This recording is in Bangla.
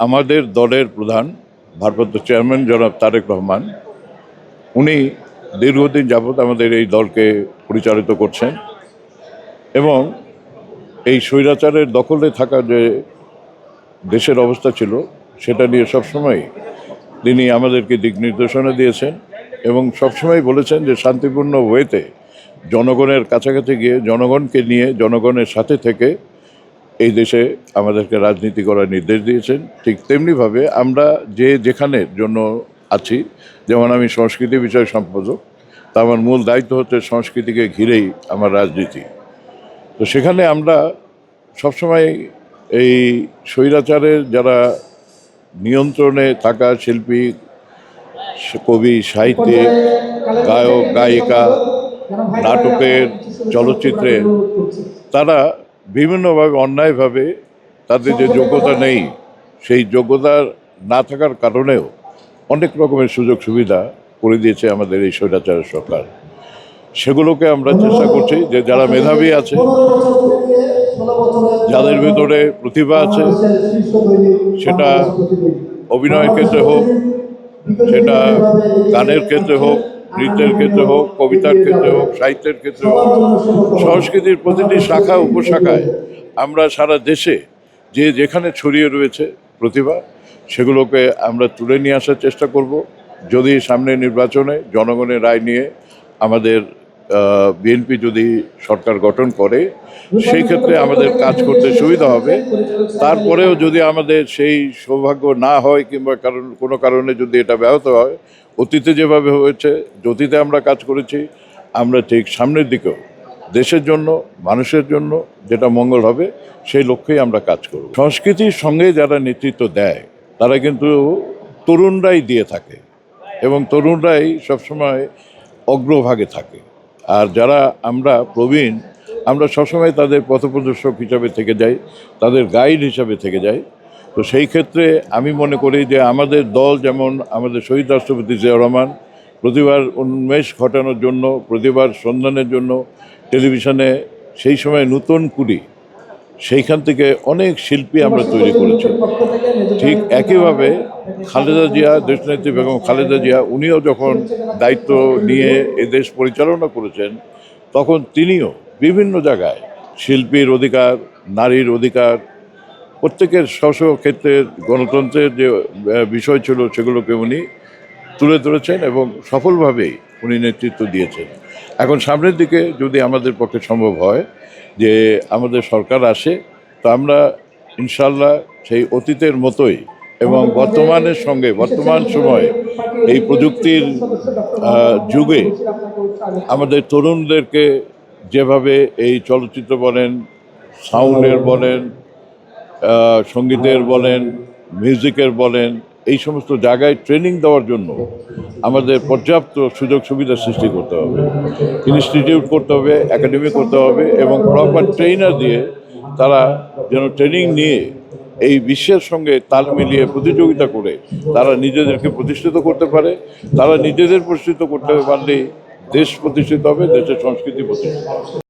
আমাদের দলের প্রধান ভারপ্রাপ্ত চেয়ারম্যান জনাব তারেক রহমান, উনি দীর্ঘদিন যাবৎ আমাদের এই দলকে পরিচালিত করছেন এবং এই স্বৈরাচারের দখলে থাকা যে দেশের অবস্থা ছিল, সেটা নিয়ে সবসময় তিনি আমাদেরকে দিক নির্দেশনা দিয়েছেন এবং সবসময় বলেছেন যে শান্তিপূর্ণ ওয়েতে জনগণের কাছাকাছি গিয়ে, জনগণকে নিয়ে, জনগণের সাথে থেকে এই দেশে আমাদেরকে রাজনীতি করার নির্দেশ দিয়েছেন। ঠিক তেমনিভাবে আমরা যে যেখানের জন্য আছি, যেমন আমি সংস্কৃতি বিষয় সম্পাদক, তা আমার মূল দায়িত্ব হচ্ছে সংস্কৃতিকে ঘিরেই আমার রাজনীতি। তো সেখানে আমরা সবসময় এই স্বৈরাচারের যারা নিয়ন্ত্রণে থাকা শিল্পী, কবি, সাহিত্যিক, গায়ক, গায়িকা, নাটকের চলচ্চিত্রের তারা বিভিন্নভাবে, অন্যায়ভাবে তাদের যে যোগ্যতা নেই, সেই যোগ্যতা না থাকার কারণেও অনেক রকমের সুযোগ সুবিধা করে দিয়েছে আমাদের এই স্বৈরাচারের সরকার। সেগুলোকে আমরা চেষ্টা করছি যে যারা মেধাবী আছে, যাদের ভেতরে প্রতিভা আছে, সেটা অভিনয়ের ক্ষেত্রে হোক, সেটা গানের ক্ষেত্রে হোক নৃত্যের ক্ষেত্রে হোক, কবিতার ক্ষেত্রে হোক, সাহিত্যের ক্ষেত্রে হোক, সংস্কৃতির প্রতিটি শাখা, উপশাখায় আমরা সারা দেশে যে যেখানে ছড়িয়ে রয়েছে প্রতিভা, সেগুলোকে আমরা তুলে নিয়ে আসার চেষ্টা করব। যদি সামনে নির্বাচনে জনগণের রায় নিয়ে আমাদের বিএনপি যদি সরকার গঠন করে সেই ক্ষেত্রে আমাদের কাজ করতে সুবিধা হবে। তারপরেও যদি আমাদের সেই সৌভাগ্য না হয় কিংবা কারণ, কোনো কারণে যদি এটা ব্যাহত হয়, অতীতে যেভাবে হয়েছে যতীতে আমরা কাজ করেছি, আমরা ঠিক সামনের দিকেও, দেশের জন্য, মানুষের জন্য যেটা মঙ্গল হবে, সেই লক্ষ্যেই আমরা কাজ করব। সংস্কৃতির সঙ্গে যারা নেতৃত্ব দেয়, তারা কিন্তু তরুণরাই দিয়ে থাকে এবং তরুণরাই সবসময় অগ্রভাগে থাকে। আর যারা আমরা প্রবীণ, আমরা সবসময় তাদের পথপ্রদর্শক হিসাবে থেকে যাই, তাদের গাইড হিসাবে থেকে যাই। তো সেই ক্ষেত্রে আমি মনে করি যে আমাদের দল যেমন আমাদের শহীদ রাষ্ট্রপতি জিয়া রহমান প্রতিবার উন্মেষ ঘটানোর জন্য প্রতিবার সন্ধানের জন্য টেলিভিশনে সেই সময় নতুন কুড়ি সেইখান থেকে অনেক শিল্পী আমরা তৈরি করেছি। ঠিক একইভাবে খালেদা জিয়া, দেশনেত্রী বেগম খালেদা জিয়া, উনিও যখন দায়িত্ব নিয়ে এ দেশ পরিচালনা করেছেন, তখন তিনিও বিভিন্ন জায়গায় শিল্পীর অধিকার, নারীর অধিকার, প্রত্যেকের স্ব স্ব ক্ষেত্রের গণতন্ত্রের যে বিষয় ছিল সেগুলোকে উনি তুলে ধরেছেন এবং সফলভাবেই উনি নেতৃত্ব দিয়েছেন। এখন সামনের দিকে যদি আমাদের পক্ষে সম্ভব হয় যে আমাদের সরকার আসে তো আমরা ইনশাল্লাহ সেই অতীতের মতোই এবং বর্তমানের সঙ্গে বর্তমান সময়ে এই প্রযুক্তির যুগে আমাদের তরুণদেরকে যেভাবে এই চলচ্চিত্র বলেন সাউন্ডের বলেন সঙ্গীতের বলেন মিউজিকের বলেন এই সমস্ত জায়গায় ট্রেনিং দেওয়ার জন্য আমাদের পর্যাপ্ত সুযোগ সুবিধা সৃষ্টি করতে হবে। ইনস্টিটিউট করতে হবে একাডেমি করতে হবে এবং প্রপার ট্রেনার দিয়ে তারা যেন ট্রেনিং নিয়ে এই বিশ্বের সঙ্গে তাল মিলিয়ে প্রতিযোগিতা করে তারা নিজেদেরকে প্রতিষ্ঠিত করতে পারে। তারা নিজেদের প্রতিষ্ঠিত করতে পারলেই দেশ প্রতিষ্ঠিত হবে, দেশের সংস্কৃতি প্রতিষ্ঠিত হবে।